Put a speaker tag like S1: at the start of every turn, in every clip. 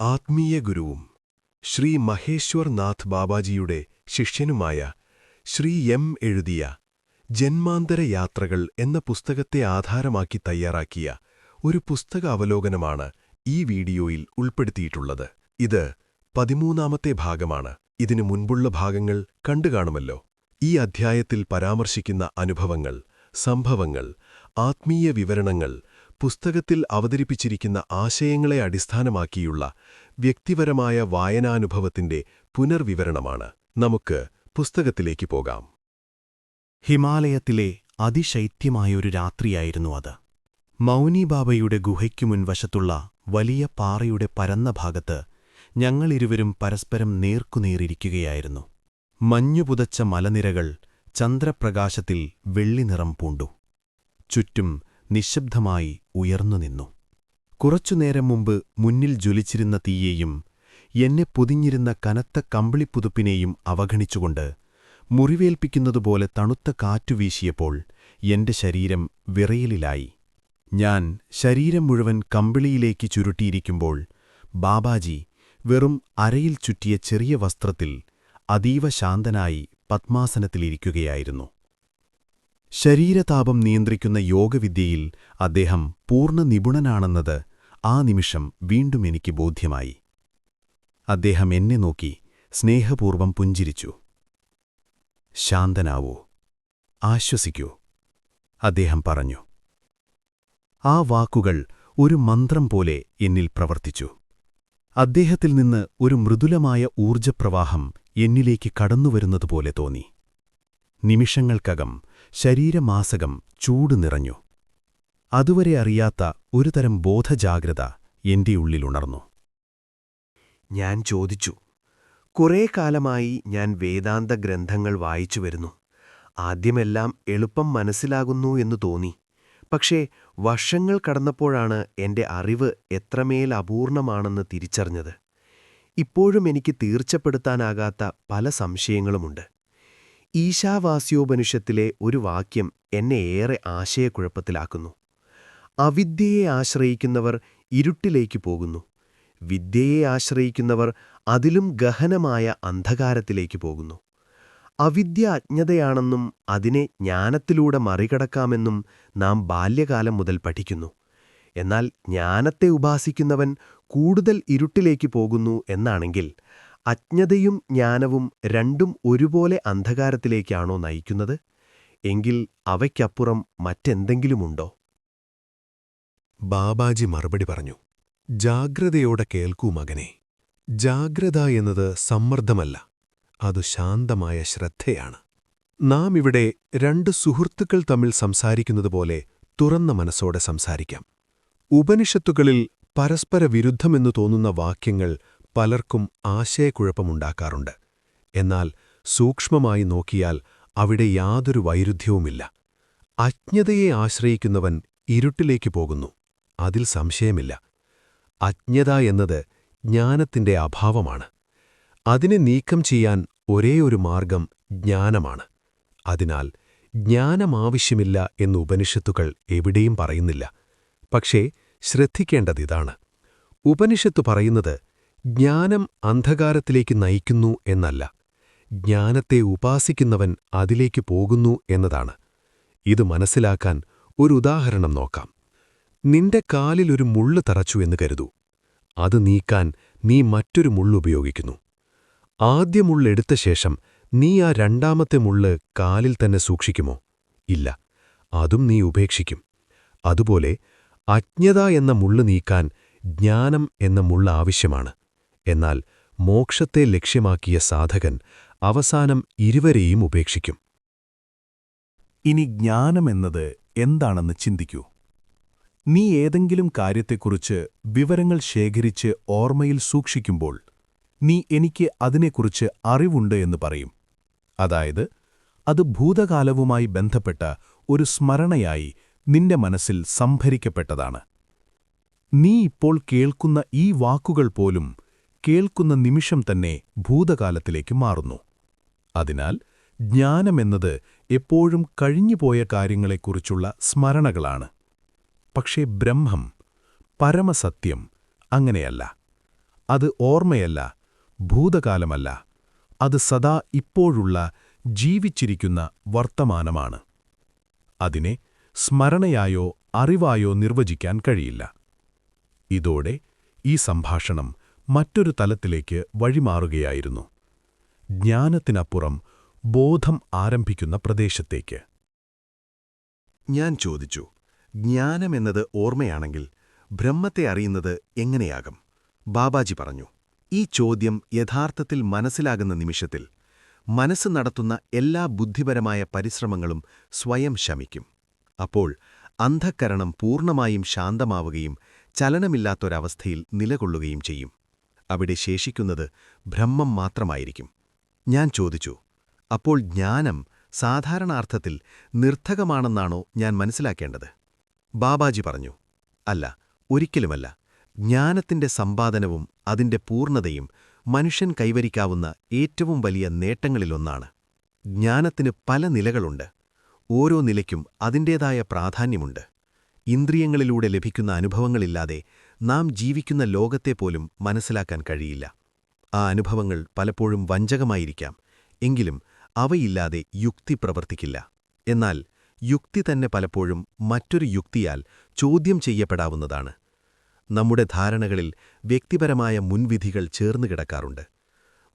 S1: ആത്മീയ ഗുരുവും ശ്രീ മഹേശ്വർ നാഥ് ബാബാജിയുടെ ശിഷ്യനുമായ ശ്രീ എം എഴുതിയ ജന്മാന്തര യാത്രകൾ എന്ന പുസ്തകത്തെ ആധാരമാക്കി തയ്യാറാക്കിയ ഒരു പുസ്തക അവലോകനമാണ് ഈ വീഡിയോയിൽ ഉൾപ്പെടുത്തിയിട്ടുള്ളത്. ഇത് പതിമൂന്നാമത്തെ ഭാഗമാണ്. ഇതിനു മുൻപുള്ള ഭാഗങ്ങൾ കണ്ടുകാണുമല്ലോ ഈ അധ്യായത്തിൽ പരാമർശിക്കുന്ന അനുഭവങ്ങൾ സംഭവങ്ങൾ ആത്മീയ വിവരണങ്ങൾ പുസ്തകത്തിൽ അവതരിപ്പിച്ചിരിക്കുന്ന ആശയങ്ങളെ അടിസ്ഥാനമാക്കിയുള്ള വ്യക്തിപരമായ വായനാനുഭവത്തിന്റെ പുനർവിവരണമാണ്. നമുക്ക് പുസ്തകത്തിലേക്ക് പോകാം.
S2: ഹിമാലയത്തിലെ അതിശൈത്യമായൊരു രാത്രിയായിരുന്നു അത്. മൗനിബാബയുടെ ഗുഹയ്ക്കു മുൻവശത്തുള്ള വലിയ പാറയുടെ പരന്ന ഭാഗത്ത് ഞങ്ങളിരുവരും പരസ്പരം നേർക്കുനേറിരിക്കുകയായിരുന്നു. മഞ്ഞുപുതച്ച മലനിരകൾ ചന്ദ്രപ്രകാശത്തിൽ വെള്ളിനിറം പൂണ്ടു. ചുറ്റും നിശബ്ദമായി ഉയർന്നുനിന്നു. കുറച്ചുനേരം മുമ്പ് മുന്നിൽ ജ്വലിച്ചിരുന്ന തീയെയും എന്നെ പൊതിഞ്ഞിരുന്ന കനത്ത കമ്പിളിപ്പുതുപ്പിനെയും അവഗണിച്ചുകൊണ്ട് മുറിവേൽപ്പിക്കുന്നതുപോലെ തണുത്ത കാറ്റു വീശിയപ്പോൾ എന്റെ ശരീരം വിറയലിലായി. ഞാൻ ശരീരം മുഴുവൻ കമ്പിളിയിലേക്ക് ചുരുട്ടിയിരിക്കുമ്പോൾ ബാബാജി വെറും അരയിൽ ചുറ്റിയ ചെറിയ വസ്ത്രത്തിൽ അതീവ ശാന്തനായി പത്മാസനത്തിലിരിക്കുകയായിരുന്നു. ശരീരതാപം നിയന്ത്രിക്കുന്ന യോഗവിദ്യയിൽ അദ്ദേഹം പൂർണ നിപുണനാണെന്നത് ആ നിമിഷം വീണ്ടും എനിക്ക് ബോധ്യമായി. അദ്ദേഹം എന്നെ നോക്കി സ്നേഹപൂർവം പുഞ്ചിരിച്ചു. ശാന്തനാവൂ ആശ്വസിക്കൂ അദ്ദേഹം പറഞ്ഞു. ആ വാക്കുകൾ ഒരു മന്ത്രം പോലെ എന്നിൽ പ്രവർത്തിച്ചു. അദ്ദേഹത്തിൽ നിന്ന് ഒരു മൃദുലമായ ഊർജപ്രവാഹം എന്നിലേക്ക് കടന്നുവരുന്നതുപോലെ തോന്നി. നിമിഷങ്ങൾക്കകം ശരീരമാസകം ചൂട് നിറഞ്ഞു. അതുവരെ അറിയാത്ത ഒരുതരം ബോധജാഗ്രത എന്റെ ഉള്ളിലുണർന്നു.
S3: ഞാൻ ചോദിച്ചു കുറേ കാലമായി ഞാൻ വേദാന്ത ഗ്രന്ഥങ്ങൾ വായിച്ചു വരുന്നു. ആദ്യമെല്ലാം എളുപ്പം മനസ്സിലാകുന്നു എന്ന് തോന്നി. പക്ഷേ വർഷങ്ങൾ കടന്നപ്പോഴാണ് എന്റെ അറിവ് എത്രമേൽ അപൂർണമാണെന്ന് തിരിച്ചറിഞ്ഞത്. ഇപ്പോഴും എനിക്ക് തീർച്ചപ്പെടുത്താനാകാത്ത പല സംശയങ്ങളുമുണ്ട്. ഈശാവാസ്യോപനിഷത്തിലെ ഒരു വാക്യം എന്നെ ഏറെ ആശയക്കുഴപ്പത്തിലാക്കുന്നു. അവിദ്യയെ ആശ്രയിക്കുന്നവർ ഇരുട്ടിലേക്ക് പോകുന്നു. വിദ്യയെ ആശ്രയിക്കുന്നവർ അതിലും ഗഹനമായ അന്ധകാരത്തിലേക്ക് പോകുന്നു. അവിദ്യ അജ്ഞതയാണെന്നും അതിനെ ജ്ഞാനത്തിലൂടെ മറികടക്കാമെന്നും നാം ബാല്യകാലം മുതൽ പഠിക്കുന്നു. എന്നാൽ ജ്ഞാനത്തെ ഉപാസിക്കുന്നവൻ കൂടുതൽ ഇരുട്ടിലേക്ക് പോകുന്നു എന്നാണെങ്കിൽ അജ്ഞതയും ജ്ഞാനവും രണ്ടും ഒരുപോലെ അന്ധകാരത്തിലേക്കാണോ നയിക്കുന്നത്? എങ്കിൽ അവയ്ക്കപ്പുറം മറ്റെന്തെങ്കിലുമുണ്ടോ?
S1: ബാബാജി മറുപടി പറഞ്ഞു ജാഗ്രതയോടെ കേൾക്കൂ മകനെ. ജാഗ്രത എന്നത് സമ്മർദ്ദമല്ല അതു ശാന്തമായ ശ്രദ്ധയാണ്. നാം ഇവിടെ രണ്ട് സുഹൃത്തുക്കൾ തമ്മിൽ സംസാരിക്കുന്നതുപോലെ തുറന്ന മനസ്സോടെ സംസാരിക്കാം. ഉപനിഷത്തുകളിൽ പരസ്പര വിരുദ്ധമെന്നു തോന്നുന്ന വാക്യങ്ങൾ പലർക്കും ആശയക്കുഴപ്പമുണ്ടാക്കാറുണ്ട്. എന്നാൽ സൂക്ഷ്മമായി നോക്കിയാൽ അവിടെ യാതൊരു വൈരുദ്ധ്യവുമില്ല. അജ്ഞതയെ ആശ്രയിക്കുന്നവൻ ഇരുട്ടിലേക്ക് പോകുന്നു. അതിൽ സംശയമില്ല. അജ്ഞത എന്നത് ജ്ഞാനത്തിന്റെ അഭാവമാണ്. അതിനെ നീക്കം ചെയ്യാൻ ഒരേയൊരു മാർഗം ജ്ഞാനമാണ്. അതിനാൽ ജ്ഞാനമാവശ്യമില്ല എന്ന് ഉപനിഷത്തുകൾ എവിടെയും പറയുന്നില്ല. പക്ഷേ ശ്രദ്ധിക്കേണ്ടതിതാണ്. ഉപനിഷത്തു പറയുന്നത് ജ്ഞാനം അന്ധകാരത്തിലേക്ക് നയിക്കുന്നു എന്നല്ല. ജ്ഞാനത്തെ ഉപാസിക്കുന്നവൻ അതിലേക്ക് പോകുന്നു എന്നതാണ്. ഇത് മനസ്സിലാക്കാൻ ഒരു ഉദാഹരണം നോക്കാം. നിന്റെ കാലിൽ ഒരു മുള്ള് തറച്ചു എന്ന് കരുതൂ. അത് നീക്കാൻ നീ മറ്റൊരു മുള്ളുപയോഗിക്കുന്നു ആദ്യ മുള്ളെടുത്ത ശേഷം നീ ആ രണ്ടാമത്തെ മുള്ള് കാലിൽ തന്നെ സൂക്ഷിക്കുമോ? ഇല്ല. അതും നീ ഉപേക്ഷിക്കും. അതുപോലെ അജ്ഞത എന്ന മുള്ളു നീക്കാൻ ജ്ഞാനം എന്ന മുള്ള ആവശ്യമാണ്. എന്നാൽ മോക്ഷത്തെ ലക്ഷ്യമാക്കിയ സാധകൻ അവസാനം ഇരുവരെയും ഉപേക്ഷിക്കും.
S2: ഇനി ജ്ഞാനമെന്നത് എന്താണെന്ന് ചിന്തിക്കൂ. നീ ഏതെങ്കിലും കാര്യത്തെക്കുറിച്ച് വിവരങ്ങൾ ശേഖരിച്ച് ഓർമ്മയിൽ സൂക്ഷിക്കുമ്പോൾ നീ എനിക്ക് അതിനെക്കുറിച്ച് അറിവുണ്ട് എന്ന് പറയും. അതായത് അത് ഭൂതകാലവുമായി ബന്ധപ്പെട്ട ഒരു സ്മരണയായി നിന്റെ മനസ്സിൽ സംഭരിക്കപ്പെട്ടതാണ്. നീ ഇപ്പോൾ കേൾക്കുന്ന ഈ വാക്കുകൾ പോലും കേൾക്കുന്ന നിമിഷം തന്നെ ഭൂതകാലത്തിലേക്ക് മാറുന്നു. അതിനാൽ ജ്ഞാനമെന്നത് എപ്പോഴും കഴിഞ്ഞുപോയ കാര്യങ്ങളെക്കുറിച്ചുള്ള സ്മരണകളാണ്. പക്ഷേ ബ്രഹ്മം പരമസത്യം അങ്ങനെയല്ല.
S4: അത് ഓർമ്മയല്ല ഭൂതകാലമല്ല. അത് സദാ ഇപ്പോഴുള്ള ജീവിച്ചിരിക്കുന്ന വർത്തമാനമാണ്. അതിനെ സ്മരണയായോ അറിവായോ നിർവചിക്കാൻ കഴിയില്ല. ഇതോടെ ഈ സംഭാഷണം മറ്റൊരു തലത്തിലേക്ക് വഴിമാറുകയായിരുന്നു. ജ്ഞാനത്തിനപ്പുറം ബോധം ആരംഭിക്കുന്ന പ്രദേശത്തേക്ക്.
S2: ഞാൻ ചോദിച്ചു ജ്ഞാനമെന്നത് ഓർമ്മയാണെങ്കിൽ ബ്രഹ്മത്തെ അറിയുന്നത് എങ്ങനെയാകും? ബാബാജി പറഞ്ഞു ഈ ചോദ്യം യഥാർത്ഥത്തിൽ മനസ്സിലാകുന്ന നിമിഷത്തിൽ മനസ്സ് നടത്തുന്ന എല്ലാ ബുദ്ധിപരമായ പരിശ്രമങ്ങളും സ്വയം ശമിക്കും. അപ്പോൾ അന്ധക്കരണം പൂർണമായും ശാന്തമാവുകയും ചലനമില്ലാത്തൊരവസ്ഥയിൽ നിലകൊള്ളുകയും ചെയ്യും. അവിടെ ശേഷിക്കുന്നത് ബ്രഹ്മം മാത്രമായിരിക്കും. ഞാൻ ചോദിച്ചു അപ്പോൾ ജ്ഞാനം സാധാരണാർത്ഥത്തിൽ നിർത്ഥകമാണെന്നാണോ ഞാൻ മനസ്സിലാക്കേണ്ടത്? ബാബാജി പറഞ്ഞു അല്ല ഒരിക്കലുമല്ല. ജ്ഞാനത്തിന്റെ സമ്പാദനവും അതിന്റെ പൂർണതയും മനുഷ്യൻ കൈവരിക്കാവുന്ന ഏറ്റവും വലിയ നേട്ടങ്ങളിലൊന്നാണ്. ജ്ഞാനത്തിന് പല നിലകളുണ്ട്. ഓരോ നിലയ്ക്കും അതിന്റേതായ പ്രാധാന്യമുണ്ട്. ഇന്ദ്രിയങ്ങളിലൂടെ ലഭിക്കുന്ന അനുഭവങ്ങളില്ലാതെ നാം ജീവിക്കുന്ന ലോകത്തെപ്പോലും മനസ്സിലാക്കാൻ കഴിയില്ല. ആ അനുഭവങ്ങൾ പലപ്പോഴും വഞ്ചകമായിരിക്കാം. എങ്കിലും അവയില്ലാതെ യുക്തി പ്രവർത്തിക്കില്ല. എന്നാൽ യുക്തി തന്നെ പലപ്പോഴും മറ്റൊരു യുക്തിയാൽ ചോദ്യം ചെയ്യപ്പെടാവുന്നതാണ്. നമ്മുടെ ധാരണകളിൽ വ്യക്തിപരമായ മുൻവിധികൾ ചേർന്നു കിടക്കാറുണ്ട്.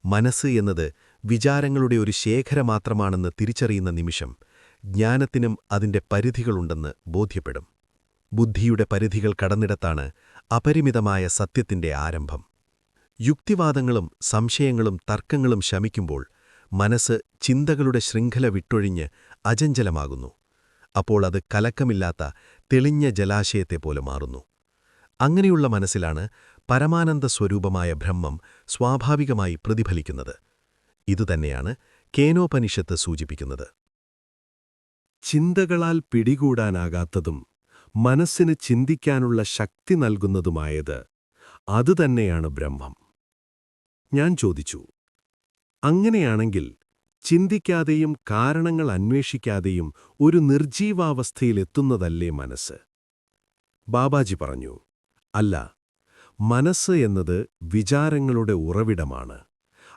S2: മനസ്സ് എന്നത് വിചാരങ്ങളുടെ ഒരു ശേഖര മാത്രമാണെന്ന് തിരിച്ചറിയുന്ന നിമിഷം ജ്ഞാനത്തിനും അതിന്റെ പരിധികളുണ്ടെന്ന് ബോധ്യപ്പെടും. ബുദ്ധിയുടെ പരിധികൾ കടന്നിടത്താണ് അപരിമിതമായ സത്യത്തിന്റെ ആരംഭം. യുക്തിവാദങ്ങളും സംശയങ്ങളും തർക്കങ്ങളും ശമിക്കുമ്പോൾ മനസ്സ് ചിന്തകളുടെ ശൃംഖല വിട്ടൊഴിഞ്ഞ് അജഞ്ചലമാകുന്നു അപ്പോൾ അത് കലക്കമില്ലാത്ത തെളിഞ്ഞ ജലാശയത്തെ പോലെ മാറുന്നു. അങ്ങനെയുള്ള മനസ്സിലാണ് പരമാനന്ദ സ്വരൂപമായ ബ്രഹ്മം സ്വാഭാവികമായി പ്രതിഫലിക്കുന്നത്. ഇതുതന്നെയാണ് കേനോപനിഷത്ത് സൂചിപ്പിക്കുന്നത്.
S4: ചിന്തകളാൽ പിടികൂടാനാകാത്തതും മനസ്സിന് ചിന്തിക്കാനുള്ള ശക്തി നൽകുന്നതുമായത് അതുതന്നെയാണ് ബ്രഹ്മം. ഞാൻ ചോദിച്ചു അങ്ങനെയാണെങ്കിൽ ചിന്തിക്കാതെയും കാരണങ്ങൾ അന്വേഷിക്കാതെയും ഒരു നിർജീവാവസ്ഥയിലെത്തുന്നതല്ലേ മനസ്സ്? ബാബാജി പറഞ്ഞു അല്ല മനസ്സ് എന്നത് വിചാരങ്ങളുടെ ഉറവിടമാണ്.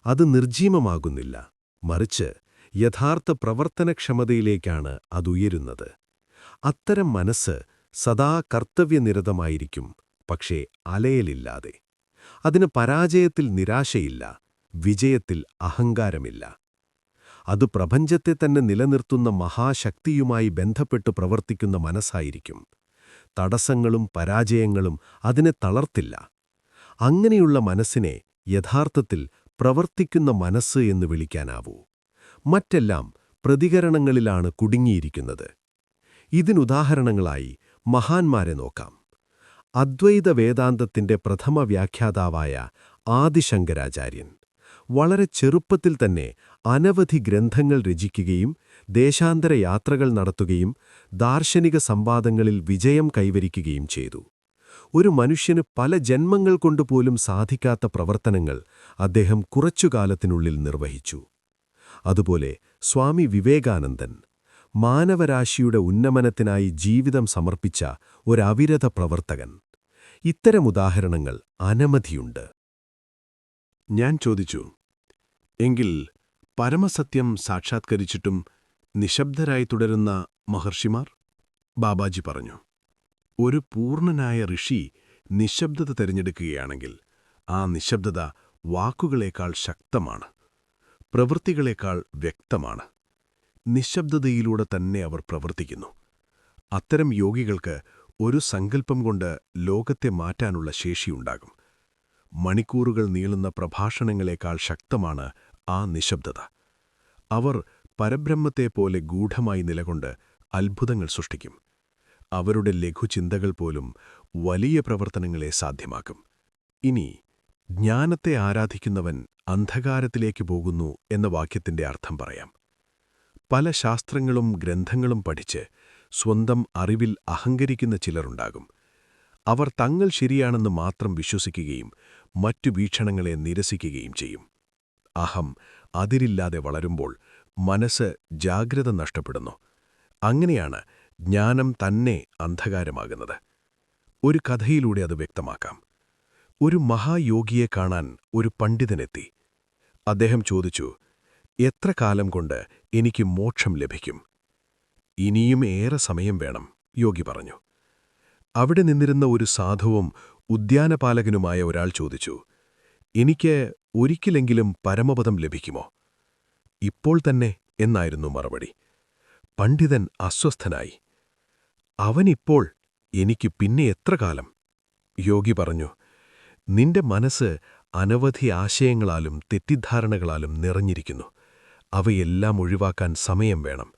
S4: അത് നിർജീവമാകുന്നില്ല മറിച്ച് യഥാർത്ഥ പ്രവർത്തനക്ഷമതയിലേക്കാണ് അതുയരുന്നത്. അത്തരം മനസ്സ് സദാ കർത്തവ്യനിരതമായിരിക്കും പക്ഷേ അലയലില്ലാതെ. അതിന് പരാജയത്തിൽ നിരാശയില്ല വിജയത്തിൽ അഹങ്കാരമില്ല. അത് പ്രപഞ്ചത്തെ തന്നെ നിലനിർത്തുന്ന മഹാശക്തിയുമായി ബന്ധപ്പെട്ട് പ്രവർത്തിക്കുന്ന മനസ്സായിരിക്കും. തടസ്സങ്ങളും പരാജയങ്ങളും അതിനെ തളർത്തില്ല. അങ്ങനെയുള്ള മനസ്സിനെ യഥാർത്ഥത്തിൽ പ്രവർത്തിക്കുന്ന മനസ്സ് എന്ന് വിളിക്കാനാവൂ. മറ്റെല്ലാം പ്രതികരണങ്ങളിലാണ് കുടുങ്ങിയിരിക്കുന്നത്. ഇതിനുദാഹരണങ്ങളായി മഹാന്മാരെ നോക്കാം. അദ്വൈത വേദാന്തത്തിന്റെ പ്രഥമ വ്യാഖ്യാതാവായ ആദിശങ്കരാചാര്യൻ വളരെ ചെറുപ്പത്തിൽ തന്നെ അനവധി ഗ്രന്ഥങ്ങൾ രചിക്കുകയും ദേശാന്തര യാത്രകൾ നടത്തുകയും ദാർശനിക സംവാദങ്ങളിൽ വിജയം കൈവരിക്കുകയും ചെയ്തു. ഒരു മനുഷ്യന് പല ജന്മങ്ങൾ കൊണ്ടുപോലും സാധിക്കാത്ത പ്രവർത്തനങ്ങൾ അദ്ദേഹം കുറച്ചുകാലത്തിനുള്ളിൽ നിർവഹിച്ചു. അതുപോലെ സ്വാമി വിവേകാനന്ദൻ മാനവരാശിയുടെ ഉന്നമനത്തിനായി ജീവിതം സമർപ്പിച്ച ഒരവിരത പ്രവർത്തകൻ. ഇത്തരം ഉദാഹരണങ്ങൾ അനവധിയുണ്ട്. ഞാൻ ചോദിച്ചു എങ്കിൽ പരമസത്യം സാക്ഷാത്കരിച്ചിട്ടും നിശബ്ദരായി തുടരുന്ന മഹർഷിമാർ? ബാബാജി പറഞ്ഞു ഒരു പൂർണനായ ഋഷി നിശബ്ദത തിരഞ്ഞെടുക്കുകയാണെങ്കിൽ ആ നിശബ്ദത വാക്കുകളേക്കാൾ ശക്തമാണ് പ്രവൃത്തികളേക്കാൾ വ്യക്തമാണ്. നിശബ്ദതയിലൂടെ തന്നെ അവർ പ്രവർത്തിക്കുന്നു. അത്തരം യോഗികൾക്ക് ഒരു സങ്കല്പം കൊണ്ട് ലോകത്തെ മാറ്റാനുള്ള ശേഷിയുണ്ടാകും. മണിക്കൂറുകൾ നീളുന്ന പ്രഭാഷണങ്ങളെക്കാൾ ശക്തമാണ് ആ നിശബ്ദത. അവർ പരബ്രഹ്മത്തെപ്പോലെ ഗൂഢമായി നിലകൊണ്ട് അത്ഭുതങ്ങൾ സൃഷ്ടിക്കും. അവരുടെ ലഘുചിന്തകൾ പോലും വലിയ പ്രവർത്തനങ്ങളെ സാധ്യമാക്കും. ഇനി ജ്ഞാനത്തെ ആരാധിക്കുന്നവൻ അന്ധകാരത്തിലേക്ക് പോകുന്നു എന്ന വാക്യത്തിന്റെ അർത്ഥം പറയാം. പല ശാസ്ത്രങ്ങളും ഗ്രന്ഥങ്ങളും പഠിച്ച് സ്വന്തം അറിവിൽ അഹങ്കരിക്കുന്ന ചിലരുണ്ടാകും. അവർ തങ്ങൾ ശരിയാണെന്ന് മാത്രം വിശ്വസിക്കുകയും മറ്റു വീക്ഷണങ്ങളെ നിരസിക്കുകയും ചെയ്യും. അഹം അതിരില്ലാതെ വളരുമ്പോൾ മനസ്സ് ജാഗ്രത നഷ്ടപ്പെടുന്നു. അങ്ങനെയാണ് ജ്ഞാനം തന്നെ അന്ധകാരമാകുന്നത്. ഒരു കഥയിലൂടെ അത് വ്യക്തമാക്കാം. ഒരു മഹായോഗിയെ കാണാൻ ഒരു പണ്ഡിതനെത്തി. അദ്ദേഹം ചോദിച്ചു എത്ര കാലം കൊണ്ട് എനിക്ക് മോക്ഷം ലഭിക്കും? ഇനിയും ഏറെ സമയം വേണം യോഗി പറഞ്ഞു. അവിടെ നിന്നിരുന്ന ഒരു സാധുവും ഉദ്യാനപാലകനുമായ ഒരാൾ ചോദിച്ചു എനിക്ക് ഒരിക്കലെങ്കിലും പരമപദം ലഭിക്കുമോ? ഇപ്പോൾ തന്നെ? എന്നായിരുന്നു മറുപടി. പണ്ഡിതൻ അസ്വസ്ഥനായി അവനിപ്പോൾ എനിക്ക് പിന്നെ എത്ര കാലം? യോഗി പറഞ്ഞു നിന്റെ മനസ്സ് അനവധി ആശയങ്ങളാലും തെറ്റിദ്ധാരണകളാലും നിറഞ്ഞിരിക്കുന്നു. അവയെല്ലാം ഒഴിവാക്കാൻ സമയം വേണം.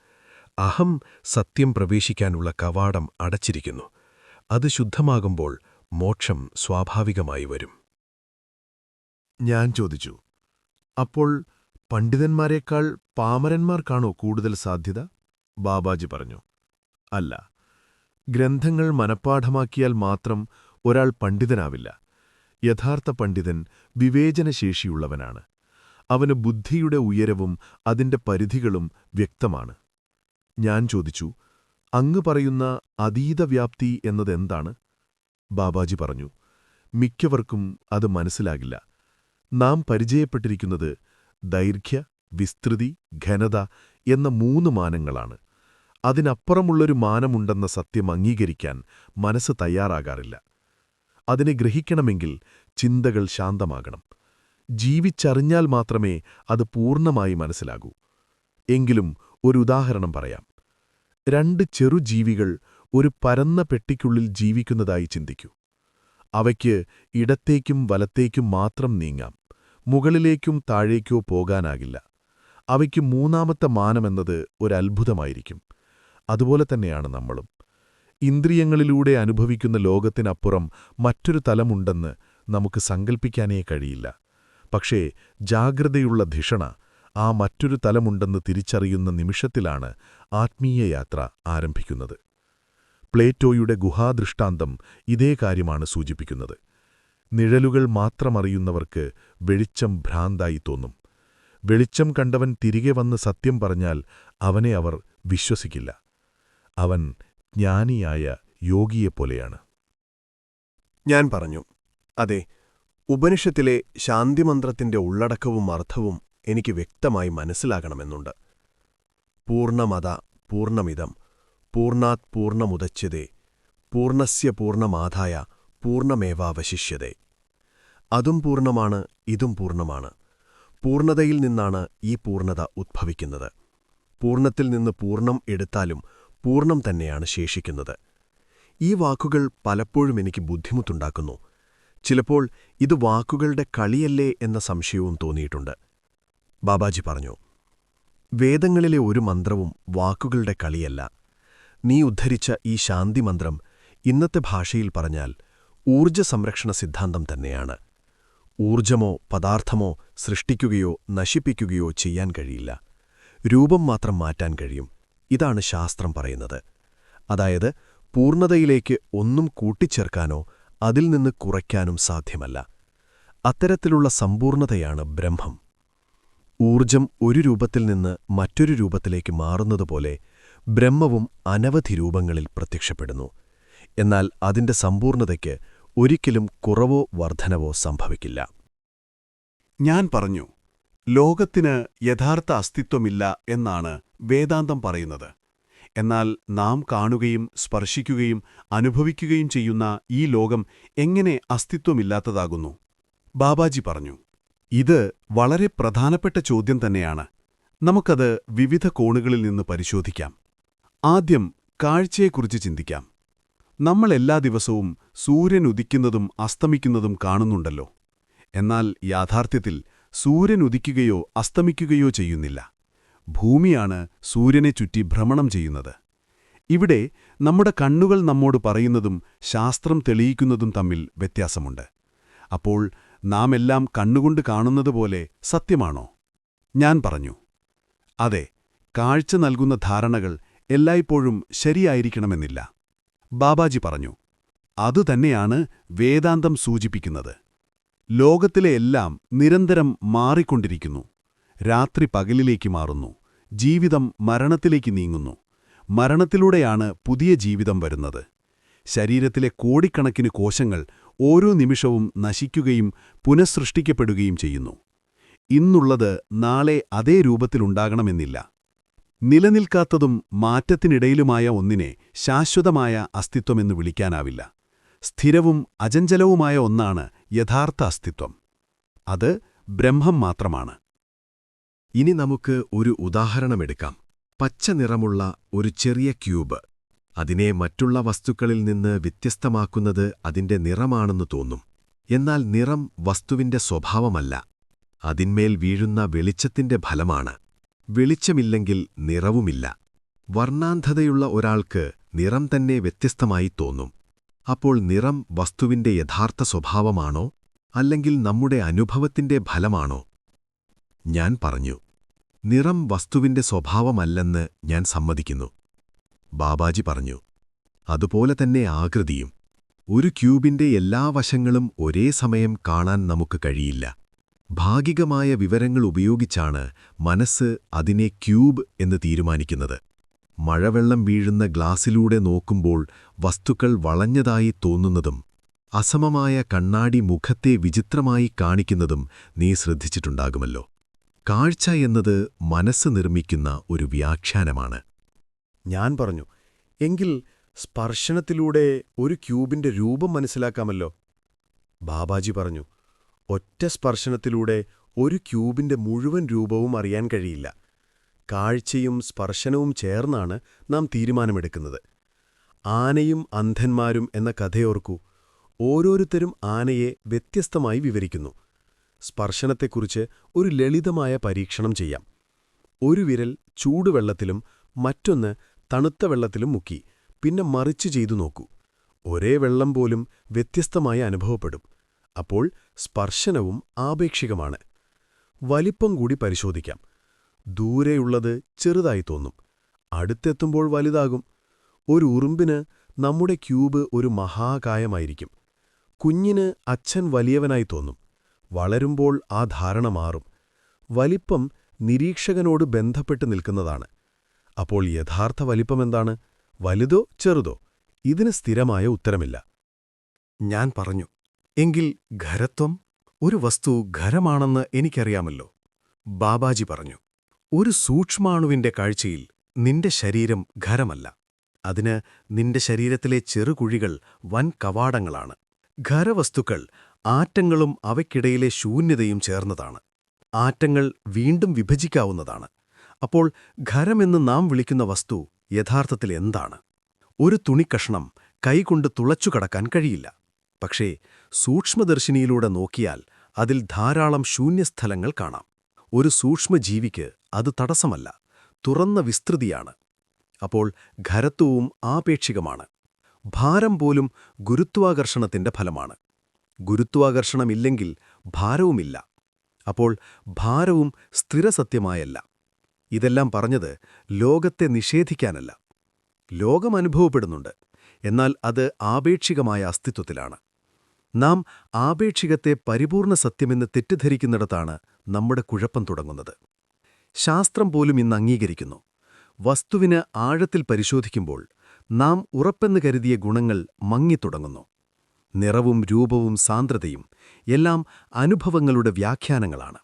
S4: അഹം സത്യം പ്രവേശിക്കാനുള്ള കവാടം അടച്ചിരിക്കുന്നു. അത് ശുദ്ധമാകുമ്പോൾ മോക്ഷം സ്വാഭാവികമായി വരും.
S5: ഞാൻ ചോദിച്ചു അപ്പോൾ പണ്ഡിതന്മാരെക്കാൾ പാമരന്മാർക്കാണോ കൂടുതൽ സാധ്യത? ബാബാജി പറഞ്ഞു അല്ല. ഗ്രന്ഥങ്ങൾ മനഃപ്പാഠമാക്കിയാൽ മാത്രം ഒരാൾ പണ്ഡിതനാവില്ല. യഥാർത്ഥ പണ്ഡിതൻ വിവേചനശേഷിയുള്ളവനാണ്. അവന് ബുദ്ധിയുടെ ഉയരവും അതിന്റെ പരിധികളും വ്യക്തമാണ്. ഞാൻ ചോദിച്ചു അങ്ങ് പറയുന്ന അതീതവ്യാപ്തി എന്നതെന്താണ്? ബാബാജി പറഞ്ഞു മിക്കവർക്കും അത് മനസ്സിലാകില്ല. നാം പരിചയപ്പെട്ടിരിക്കുന്നത് ദൈർഘ്യ വിസ്തൃതി ഘനത എന്ന മൂന്ന് മാനങ്ങളാണ്. അതിനപ്പുറമുള്ളൊരു മാനമുണ്ടെന്ന സത്യം അംഗീകരിക്കാൻ മനസ്സ് തയ്യാറാകാറില്ല. അതിനെ ഗ്രഹിക്കണമെങ്കിൽ ചിന്തകൾ ശാന്തമാകണം. ജീവിച്ചറിഞ്ഞാൽ മാത്രമേ അത് പൂർണമായി മനസ്സിലാകൂ. എങ്കിലും ഒരു ഉദാഹരണം പറയാം. രണ്ട് ചെറു ജീവികൾ ഒരു പരന്ന പെട്ടിക്കുള്ളിൽ ജീവിക്കുന്നതായി ചിന്തിക്കൂ. അവയ്ക്ക് ഇടത്തേക്കും വലത്തേക്കും മാത്രം നീങ്ങാം. മുകളിലേക്കും താഴേക്കോ പോകാനാകില്ല. അവയ്ക്ക് മൂന്നാമത്തെ മാനമെന്നത് ഒരത്ഭുതമായിരിക്കും. അതുപോലെ തന്നെയാണ് നമ്മളും. ഇന്ദ്രിയങ്ങളിലൂടെ അനുഭവിക്കുന്ന ലോകത്തിനപ്പുറം മറ്റൊരു തലമുണ്ടെന്ന് നമുക്ക് സങ്കൽപ്പിക്കാനേ കഴിയില്ല. പക്ഷേ ജാഗ്രതയുള്ള ധിഷണ ആ മറ്റൊരു തലമുണ്ടെന്ന് തിരിച്ചറിയുന്ന നിമിഷത്തിലാണ് ആത്മീയയാത്ര ആരംഭിക്കുന്നത്. പ്ലേറ്റോയുടെ ഗുഹാദൃഷ്ടാന്തം ഇതേ കാര്യമാണ് സൂചിപ്പിക്കുന്നത്. നിഴലുകൾ മാത്രമറിയുന്നവർക്ക് വെളിച്ചം ഭ്രാന്തായി തോന്നും. വെളിച്ചം കണ്ടവൻ തിരികെ വന്ന് സത്യം പറഞ്ഞാൽ അവനെ അവർ വിശ്വസിക്കില്ല. അവൻ ജ്ഞാനിയായ യോഗിയെപ്പോലെയാണ്.
S3: ഞാൻ പറഞ്ഞു. അതെ ഉപനിഷത്തിലെ ശാന്തിമന്ത്രത്തിന്റെ ഉള്ളടക്കവും അർത്ഥവും എനിക്ക് വ്യക്തമായി മനസ്സിലാകണമെന്നുണ്ട്. പൂർണമത പൂർണമിതം പൂർണാത് പൂർണമുദച്യതേ പൂർണസ്യ പൂർണമാധായ പൂർണമേവാവശിഷ്യതേ അതും പൂർണമാണ് ഇതും പൂർണമാണ് പൂർണതയിൽ നിന്നാണ് ഈ പൂർണത ഉദ്ഭവിക്കുന്നത് പൂർണത്തിൽ നിന്ന് പൂർണം എടുത്താലും പൂർണം തന്നെയാണ് ശേഷിക്കുന്നത്. ഈ വാക്കുകൾ പലപ്പോഴും എനിക്ക് ബുദ്ധിമുട്ടുണ്ടാക്കുന്നു. ചിലപ്പോൾ ഇത് വാക്കുകളുടെ കളിയല്ലേ എന്ന സംശയവും തോന്നിയിട്ടുണ്ട്. ബാബാജി പറഞ്ഞു വേദങ്ങളിലെ ഒരു മന്ത്രവും വാക്കുകളുടെ കളിയല്ല. നീ ഉദ്ധരിച്ച ഈ ശാന്തി മന്ത്രം ഇന്നത്തെ ഭാഷയിൽ പറഞ്ഞാൽ ഊർജ സംരക്ഷണ സിദ്ധാന്തം തന്നെയാണ്. ഊർജമോ പദാർത്ഥമോ സൃഷ്ടിക്കുകയോ നശിപ്പിക്കുകയോ ചെയ്യാൻ കഴിയില്ല. രൂപം മാത്രം മാറ്റാൻ കഴിയും. ഇതാണ് ശാസ്ത്രം പറയുന്നത്. അതായത് പൂർണതയിലേക്ക് ഒന്നും കൂട്ടിച്ചേർക്കാനോ അതിൽ നിന്ന് കുറയ്ക്കാനും സാധ്യമല്ല. അത്തരത്തിലുള്ള സമ്പൂർണതയാണ് ബ്രഹ്മം. ഊർജം ഒരു രൂപത്തിൽ നിന്ന് മറ്റൊരു രൂപത്തിലേക്ക് മാറുന്നതുപോലെ ബ്രഹ്മവും അനവധി രൂപങ്ങളിൽ പ്രത്യക്ഷപ്പെടുന്നു. എന്നാൽ അതിന്റെ സമ്പൂർണതയ്ക്ക് ഒരിക്കലും കുറവോ വർധനവോ സംഭവിക്കില്ല.
S2: ഞാൻ പറഞ്ഞു ലോകത്തിന് യഥാർത്ഥ അസ്തിത്വമില്ല എന്നാണ് വേദാന്തം പറയുന്നത്. എന്നാൽ നാം കാണുകയും സ്പർശിക്കുകയും അനുഭവിക്കുകയും ചെയ്യുന്ന ഈ ലോകം എങ്ങനെ അസ്തിത്വമില്ലാത്തതാകുന്നു? ബാബാജി പറഞ്ഞു ഇത് വളരെ പ്രധാനപ്പെട്ട ചോദ്യം തന്നെയാണ്. നമുക്കത് വിവിധ കോണുകളിൽ നിന്ന് പരിശോധിക്കാം. ആദ്യം കാഴ്ചയെക്കുറിച്ച് ചിന്തിക്കാം. നമ്മൾ എല്ലാ ദിവസവും സൂര്യൻ ഉദിക്കുന്നതും അസ്തമിക്കുന്നതും കാണുന്നുണ്ടല്ലോ. എന്നാൽ യാഥാർത്ഥ്യത്തിൽ സൂര്യൻ ഉദിക്കുകയോ അസ്തമിക്കുകയോ ചെയ്യുന്നില്ല. ഭൂമിയാണ് സൂര്യനെ ചുറ്റി ഭ്രമണം ചെയ്യുന്നത്. ഇവിടെ നമ്മുടെ കണ്ണുകൾ നമ്മോട് പറയുന്നതും ശാസ്ത്രം തെളിയിക്കുന്നതും തമ്മിൽ വ്യത്യാസമുണ്ട്. അപ്പോൾ നാം എല്ലാം കണ്ണുകൊണ്ട് കാണുന്നതുപോലെ സത്യമാണോ? ഞാൻ പറഞ്ഞു അതെ കാഴ്ച നൽകുന്ന ധാരണകൾ എല്ലായ്പ്പോഴും ശരിയായിരിക്കണമെന്നില്ല. ബാബാജി പറഞ്ഞു അതുതന്നെയാണ് വേദാന്തം സൂചിപ്പിക്കുന്നത്. ലോകത്തിലെ എല്ലാം നിരന്തരം മാറിക്കൊണ്ടിരിക്കുന്നു രാത്രി പകലിലേക്ക് മാറുന്നു. ജീവിതം മരണത്തിലേക്ക് നീങ്ങുന്നു. മരണത്തിലൂടെയാണ് പുതിയ ജീവിതം വരുന്നത്. ശരീരത്തിലെ കോടിക്കണക്കിന് കോശങ്ങൾ ഓരോ നിമിഷവും നശിക്കുകയും പുനഃസൃഷ്ടിക്കപ്പെടുകയും ചെയ്യുന്നു. ഇന്നുള്ളത് നാളെ അതേ രൂപത്തിലുണ്ടാകണമെന്നില്ല നിലനിൽക്കാത്തതും മാറ്റത്തിനിടയിലുമായ ഒന്നിനെ ശാശ്വതമായ അസ്തിത്വമെന്ന് വിളിക്കാനാവില്ല. സ്ഥിരവും അജഞ്ചലവുമായ ഒന്നാണ് യഥാർത്ഥ അസ്തിത്വം. അത് ബ്രഹ്മം മാത്രമാണ്.
S3: ഇനി നമുക്ക് ഒരു ഉദാഹരണമെടുക്കാം. പച്ച നിറമുള്ള ഒരു ചെറിയ ക്യൂബ്. അതിനെ മറ്റുള്ള വസ്തുക്കളിൽ നിന്ന് വ്യത്യസ്തമാക്കുന്നത് അതിന്റെ നിറമാണെന്ന് തോന്നും. എന്നാൽ നിറം വസ്തുവിന്റെ സ്വഭാവമല്ല. അതിന്മേൽ വീഴുന്ന വെളിച്ചത്തിന്റെ ഫലമാണ്. വെളിച്ചമില്ലെങ്കിൽ നിറവുമില്ല. വർണാന്ധതയുള്ള ഒരാൾക്ക് നിറം തന്നെ വ്യത്യസ്തമായി തോന്നും. അപ്പോൾ നിറം വസ്തുവിന്റെ യഥാർത്ഥ സ്വഭാവമാണോ? അല്ലെങ്കിൽ നമ്മുടെ അനുഭവത്തിന്റെ ഫലമാണോ? ഞാൻ പറഞ്ഞു. നിറം വസ്തുവിന്റെ സ്വഭാവമല്ലെന്ന് ഞാൻ സമ്മതിക്കുന്നു. ബാബാജി പറഞ്ഞു. അതുപോലെ തന്നെ ആകൃതിയും. ഒരു ക്യൂബിന്റെ എല്ലാ വശങ്ങളും ഒരേ സമയം കാണാൻ നമുക്ക് കഴിയില്ല. ഭാഗികമായ വിവരങ്ങൾ ഉപയോഗിച്ചാണ് മനസ്സ് അതിനെ ക്യൂബ് എന്ന് തീരുമാനിക്കുന്നത്. മഴവെള്ളം വീഴുന്ന ഗ്ലാസിലൂടെ നോക്കുമ്പോൾ വസ്തുക്കൾ വളഞ്ഞതായി തോന്നുന്നതും അസമമായ കണ്ണാടി മുഖത്തെ വിചിത്രമായി കാണിക്കുന്നതും നീ ശ്രദ്ധിച്ചിട്ടുണ്ടാകുമല്ലോ. കാഴ്ച എന്നത് മനസ്സ് നിർമ്മിക്കുന്ന ഒരു വ്യാഖ്യാനമാണ്.
S4: ഞാൻ പറഞ്ഞു എങ്കിൽ സ്പർശനത്തിലൂടെ ഒരു ക്യൂബിന്റെ രൂപം മനസ്സിലാക്കാമല്ലോ. ബാബാജി പറഞ്ഞു ഒറ്റ സ്പർശനത്തിലൂടെ ഒരു ക്യൂബിന്റെ മുഴുവൻ രൂപവും അറിയാൻ കഴിയില്ല. കാഴ്ചയും സ്പർശനവും ചേർന്നാണ് നാം തീരുമാനമെടുക്കുന്നത്. ആനയും അന്ധന്മാരും എന്ന കഥയോർക്കൂ ഓരോരുത്തരും ആനയെ വ്യത്യസ്തമായി വിവരിക്കുന്നു. സ്പർശനത്തെക്കുറിച്ച് ഒരു ലളിതമായ പരീക്ഷണം ചെയ്യാം. ഒരു വിരൽ ചൂടുവെള്ളത്തിലും മറ്റൊന്ന് തണുത്ത വെള്ളത്തിലും മുക്കി പിന്നെ മറിച്ച് ചെയ്തു നോക്കൂ. ഒരേ വെള്ളം പോലും വ്യത്യസ്തമായി അനുഭവപ്പെടും. അപ്പോൾ സ്പർശനവും ആപേക്ഷികമാണ്. വലിപ്പം കൂടി പരിശോധിക്കാം. ദൂരെയുള്ളത് ചെറുതായി തോന്നും. അടുത്തെത്തുമ്പോൾ വലുതാകും. ഒരു ഉറുമ്പിന് നമ്മുടെ ക്യൂബ് ഒരു മഹാകായമായിരിക്കും. കുഞ്ഞിന് അച്ഛൻ വലിയവനായി തോന്നും. വളരുമ്പോൾ ആ ധാരണ മാറും. വലിപ്പം നിരീക്ഷകനോട് ബന്ധപ്പെട്ട് നിൽക്കുന്നതാണ്. അപ്പോൾ യഥാർത്ഥ വലിപ്പമെന്താണ് വലുതോ ചെറുതോ? ഇതിന് സ്ഥിരമായ ഉത്തരമില്ല. ഞാൻ പറഞ്ഞു എങ്കിൽ ഖരത്വം ഒരു വസ്തു ഖരമാണെന്ന് എനിക്കറിയാമല്ലോ. ബാബാജി പറഞ്ഞു ഒരു സൂക്ഷ്മാണുവിന്റെ കാഴ്ചയിൽ നിന്റെ ശരീരം ഖരമല്ല. അതിന് നിന്റെ ശരീരത്തിലെ ചെറുകുഴികൾ വൻ കവാടങ്ങളാണ് ഖരവസ്തുക്കൾ ആറ്റങ്ങളും അവയ്ക്കിടയിലെ ശൂന്യതയും ചേർന്നതാണ്. ആറ്റങ്ങൾ വീണ്ടും വിഭജിക്കാവുന്നതാണ്. അപ്പോൾ ഖരമെന്ന് നാം വിളിക്കുന്ന വസ്തു യഥാർത്ഥത്തിൽ എന്താണ്? ഒരു തുണിക്കഷ്ണം കൈകൊണ്ട് തുളച്ചു കടക്കാൻ കഴിയില്ല. പക്ഷേ സൂക്ഷ്മദർശിനിയിലൂടെ നോക്കിയാൽ അതിൽ ധാരാളം ശൂന്യസ്ഥലങ്ങൾ കാണാം. ഒരു സൂക്ഷ്മജീവിക്ക് അത് തടസ്സമല്ല തുറന്ന വിസ്തൃതിയാണ്. അപ്പോൾ ഖരത്വവും ആപേക്ഷികമാണ്. ഭാരം പോലും ഗുരുത്വാകർഷണത്തിന്റെ ഫലമാണ്. ഗുരുത്വാകർഷണമില്ലെങ്കിൽ ഭാരവുമില്ല. അപ്പോൾ ഭാരവും സ്ഥിരസത്യമായല്ല. ഇതെല്ലാം പറഞ്ഞത് ലോകത്തെ നിഷേധിക്കാനല്ല. ലോകം അനുഭവപ്പെടുന്നുണ്ട്. എന്നാൽ അത് ആപേക്ഷികമായ അസ്തിത്വത്തിലാണ്. നാം ആപേക്ഷികത്തെ പരിപൂർണ സത്യമെന്ന് തെറ്റിദ്ധരിക്കുന്നിടത്താണ് നമ്മുടെ കുഴപ്പം തുടങ്ങുന്നത്. ശാസ്ത്രം പോലും ഇന്ന് അംഗീകരിക്കുന്നു. വസ്തുവിന് ആഴത്തിൽ പരിശോധിക്കുമ്പോൾ നാം ഉറപ്പെന്ന് കരുതിയ ഗുണങ്ങൾ മങ്ങിത്തുടങ്ങുന്നു. നിറവും രൂപവും സാന്ദ്രതയും എല്ലാം അനുഭവങ്ങളുടെ വ്യാഖ്യാനങ്ങളാണ്.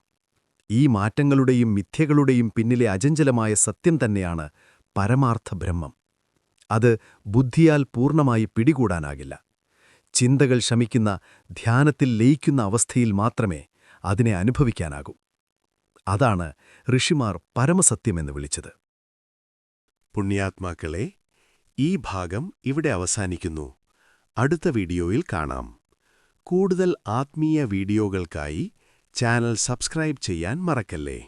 S4: ഈ മാറ്റങ്ങളുടെയും മിഥ്യകളുടെയും പിന്നിലെ അജഞ്ചലമായ സത്യം തന്നെയാണ് പരമാർത്ഥ ബ്രഹ്മം. അത് ബുദ്ധിയാൽ പൂർണമായി പിടികൂടാനാകില്ല. ചിന്തകൾ ശമിക്കുന്ന ധ്യാനത്തിൽ ലയിക്കുന്ന അവസ്ഥയിൽ മാത്രമേ അതിനെ അനുഭവിക്കാനാകൂ. അതാണ് ഋഷിമാർ പരമസത്യമെന്ന് വിളിച്ചത്.
S3: പുണ്യാത്മാക്കളെ ഈ ഭാഗം ഇവിടെ അവസാനിക്കുന്നു. അടുത്ത വീഡിയോയിൽ കാണാം. കൂടുതൽ ആത്മീയ വീഡിയോകൾക്കായി ചാനൽ സബ്സ്ക്രൈബ് ചെയ്യാൻ മറക്കല്ലേ?